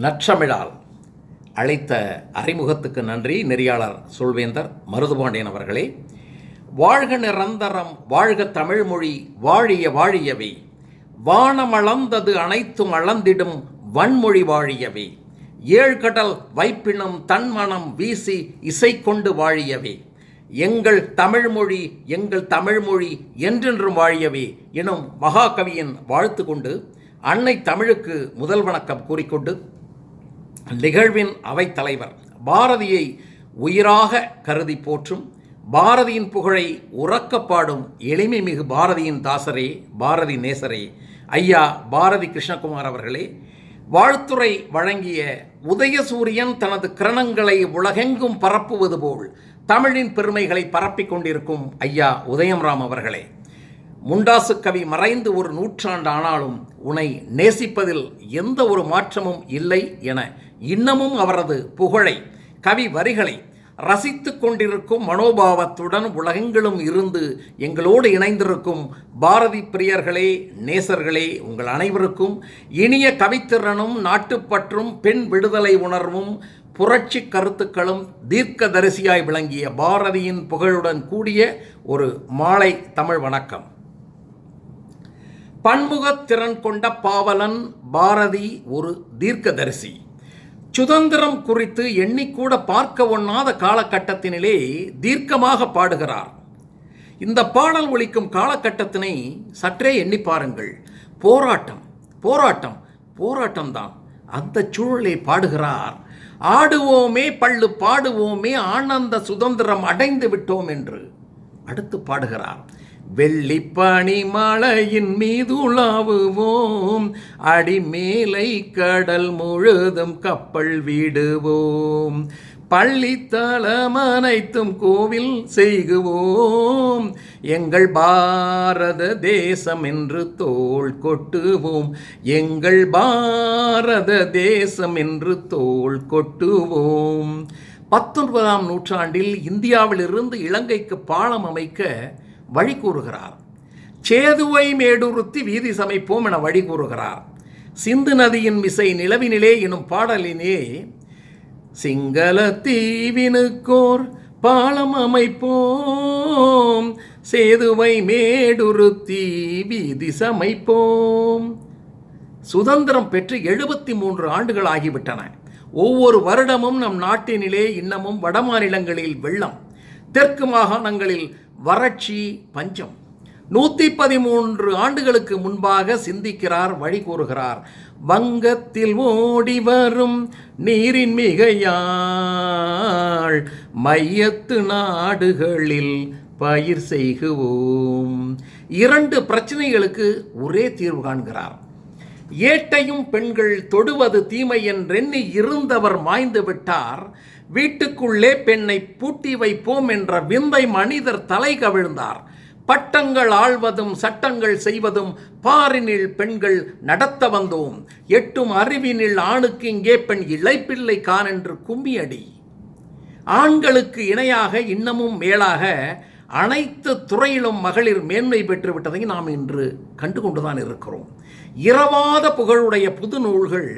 நற்றமிழால் அழைத்த அறிமுகத்துக்கு நன்றி நெறியாளர் சொல்வேந்தர் மருதுபாண்டியன் அவர்களே. வாழ்க நிரந்தரம் வாழ்க தமிழ்மொழி வாழிய வாழியவை. வானமளந்தது அனைத்தும் அளந்திடும் வன்மொழி வாழியவை. ஏழ்கடல் வைப்பினம் தன்மனம் வீசி இசை கொண்டு வாழியவை. எங்கள் தமிழ்மொழி எங்கள் தமிழ்மொழி என்றென்றும் வாழியவே எனும் மகாகவியின் வாழ்த்து கொண்டு அன்னை தமிழுக்கு முதல் வணக்கம் கூறிக்கொண்டு நிகழ்வின் அவைத்தலைவர் பாரதியை உயிராக கருதி போற்றும் பாரதியின் புகழை உறக்கப்பாடும் எளிமை மிகு பாரதியின் தாசரே பாரதி நேசரே. ஐயா பாரதி கிருஷ்ணகுமார் அவர்களே வாழ்த்துரை வழங்கிய உதயசூரியன் தனது கிரணங்களை உலகெங்கும் பரப்புவது போல் தமிழின் பெருமைகளை பரப்பிக் கொண்டிருக்கும் ஐயா உதயம்ராம் அவர்களே. முண்டாசு கவி மறைந்து ஒரு நூற்றாண்டு ஆனாலும் உன்னை நேசிப்பதில் எந்த ஒரு மாற்றமும் இல்லை என இன்னமும் அவரது புகழை கவி வரிகளை ரசித்து கொண்டிருக்கும் மனோபாவத்துடன் உலகெங்கிலும் இருந்து எங்களோடு இணைந்திருக்கும் பாரதி பிரியர்களே நேசர்களே உங்கள் அனைவருக்கும் இனிய கவித்திறனும் நாட்டுப்பற்றும் பெண் விடுதலை உணர்வும் புரட்சி கருத்துக்களும் தீர்க்கதரிசியாய் விளங்கிய பாரதியின் புகழுடன் கூடிய ஒரு மாலை தமிழ் வணக்கம். பன்முகத்திறன் கொண்ட பாவலன் பாரதி ஒரு தீர்க்கதரிசி. சுதந்திரம் குறித்து எண்ணிக்கூட பார்க்க ஒண்ணாத காலகட்டத்தினிலே தீர்க்கமாக பாடுகிறார். இந்த பாடல் ஒலிக்கும் காலகட்டத்தினை சற்றே எண்ணி பாருங்கள். போராட்டம் போராட்டம் போராட்டம்தான் அந்த சூழலை பாடுகிறார். ஆடுவோமே பள்ளு பாடுவோமே ஆனந்த சுதந்திரம் அடைந்து விட்டோம் என்று அடுத்து பாடுகிறார். வெள்ளிப்பனி மலையின் மீது உலாவுவோம். அடிமேலை கடல் முழுதும் கப்பல் விடுவோம். பள்ளித்தலம் அனைத்தும் கோவில் செய்குவோம். எங்கள் பாரத தேசம் என்று தோள் கொட்டுவோம். எங்கள் பாரத தேசம் என்று தோள் கொட்டுவோம். பத்தொன்பதாம் நூற்றாண்டில் இந்தியாவிலிருந்து இலங்கைக்கு பாலம் அமைக்க வழி கூறுகிறார். சேதுவை மேடுறுத்தி வீதி சமைப்போம் என வழி கூறுகிறார். சிந்து நதியின் மிசை நிலவினிலே எனும் பாடலினே சிங்கள தீவினுக்கோர் பாலம் அமைப்போம். சேதுவை மேடுறுத்தி வீதி சமைப்போம். சுதந்திரம் பெற்று எழுபத்தி மூன்று ஆண்டுகள் ஆகிவிட்டன. ஒவ்வொரு வருடமும் நம் நாட்டினிலே இன்னமும் வடமாநிலங்களில் வெள்ளம். தெற்கு மாகாணங்களில் வறட்சி பஞ்சம். நூற்றி பதிமூன்று ஆண்டுகளுக்கு முன்பாக சிந்திக்கிறார் வழி கூறுகிறார். வங்கத்தில் ஓடி வரும் நீரின் மிகையாள் மையத்து நாடுகளில் பயிர் செய்குவோம். இரண்டு பிரச்சனைகளுக்கு ஒரே தீர்வு காண்கிறார். ஏட்டையும் பெண்கள் தொடுவது தீமை என்றெண்ணி இருந்தவர் மாய்ந்து விட்டார். வீட்டுக்குள்ளே பெண்ணை பூட்டி வைப்போம் என்ற விந்தை மனிதர் தலை கவிழ்ந்தார். பட்டங்கள் ஆழ்வதும் சட்டங்கள் செய்வதும் பாரினில் பெண்கள் நடத்த வந்தோம். எட்டும் அறிவினில் ஆணுக்கு இங்கே பெண் இழைப்பில்லை கான் என்று கும்மியடி. ஆண்களுக்கு இணையாக இன்னமும் மேலாக அனைத்து துறையிலும் மகளிர் மேன்மை பெற்றுவிட்டதை நாம் இன்று கண்டுகொண்டுதான் இருக்கிறோம். இரவாத புகழுடைய புது நூல்கள்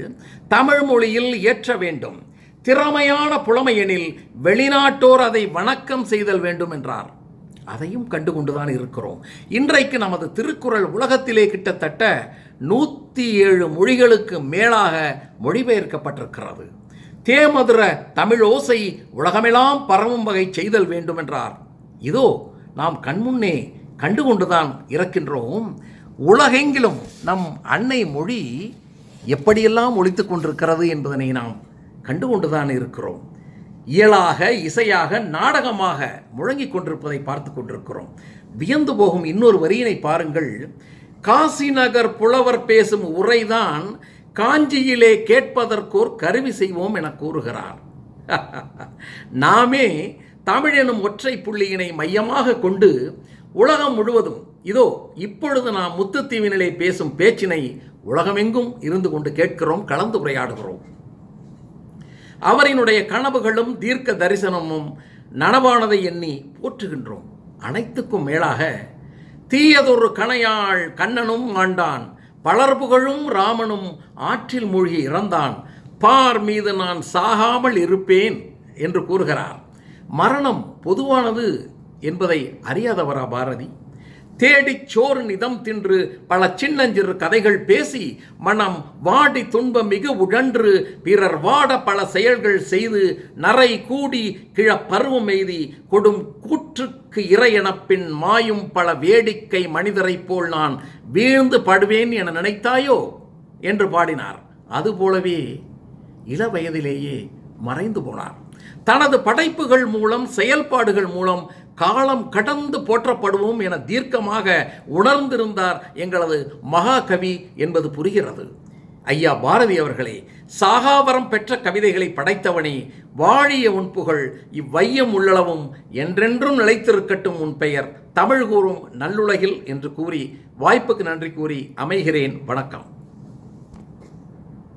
தமிழ் மொழியில் இயற்ற வேண்டும். திறமையான புலமையெனில் வெளிநாட்டோர் அதை வணக்கம் செய்தல் வேண்டும் என்றார். அதையும் கண்டுகொண்டுதான் இருக்கிறோம். இன்றைக்கு நமது திருக்குறள் உலகத்திலே கிட்டத்தட்ட நூற்றி ஏழு மொழிகளுக்கு மேலாக மொழிபெயர்க்கப்பட்டிருக்கிறது. தேமதுர தமிழ் ஓசை உலகமெல்லாம் பரவும் வகை செய்தல் வேண்டும் என்றார். இதோ நாம் கண்முன்னே கண்டுகொண்டுதான் இருக்கின்றோம் உலகெங்கிலும் நம் அன்னை மொழி எப்படியெல்லாம் ஒழித்து கொண்டிருக்கிறது என்பதனை நாம் கண்டுகொண்டுதான் இருக்கிறோம். இயலாக இசையாக நாடகமாக முழங்கிக் கொண்டிருப்பதை பார்த்து கொண்டிருக்கிறோம். வியந்து போகும் இன்னொரு வரியினை பாருங்கள். காசி நகர் புலவர் பேசும் உரைதான் காஞ்சியிலே கேட்பதற்கோர் கருவி செய்வோம் என கூறுகிறார். நாமே தமிழ் எனும் ஒற்றை புள்ளியினை மையமாக கொண்டு உலகம் முழுவதும் இதோ இப்பொழுது நாம் முத்துத்தீவினிலே பேசும் பேச்சினை உலகமெங்கும் இருந்து கொண்டு கேட்கிறோம் கலந்து உரையாடுகிறோம் அவரினுடைய கனவுகளும் தீர்க்க தரிசனமும் நனவானதை எண்ணி போற்றுகின்றோம். அனைத்துக்கும் மேலாக தீயதொரு கணையாள் கண்ணனும் ஆண்டான் பலர் புகழும் ராமனும் ஆற்றில் மூழ்கி இறந்தான் பார் மீது நான் சாகாமல் இருப்பேன் என்று கூறுகிறார். மரணம் பொதுவானது என்பதை அறியாதவரா பாரதி? தேடிச் சோறு நிதம் தின்று பல சின்னஞ்சிறு கதைகள் பேசி மனம் வாடி துன்ப மிகு உழன்று பிறர் வாட பல செயல்கள் செய்து நரை கூடி கிழ பருவம் எய்தி கொடும் கூற்றுக்கு இறையெனப் பின் மாயும் பல வேடிக்கை மனிதரைப் போல் நான் வீழ்ந்து படுவேன் என நினைத்தாயோ? என்று பாடினார். அதுபோலவே இள வயதிலேயே மறைந்து போனார். தனது படைப்புகள் மூலம் செயல்பாடுகள் மூலம் காலம் கடந்து போற்றப்படுவோம் என தீர்க்கமாக உணர்ந்திருந்தார் எங்களது மகாகவி என்பது புரிகிறது. ஐயா பாரதி அவர்களே சாகாவரம் பெற்ற கவிதைகளை படைத்தவனே வாழிய உன் புகழ் இவ்வையம் உள்ளளவும் என்றென்றும் நிலைத்திருக்கட்டும் உன் பெயர். தமிழ் கூறும் நல்லுலகில் என்று கூறி வாய்ப்புக்கு நன்றி கூறி அமைகிறேன். வணக்கம்.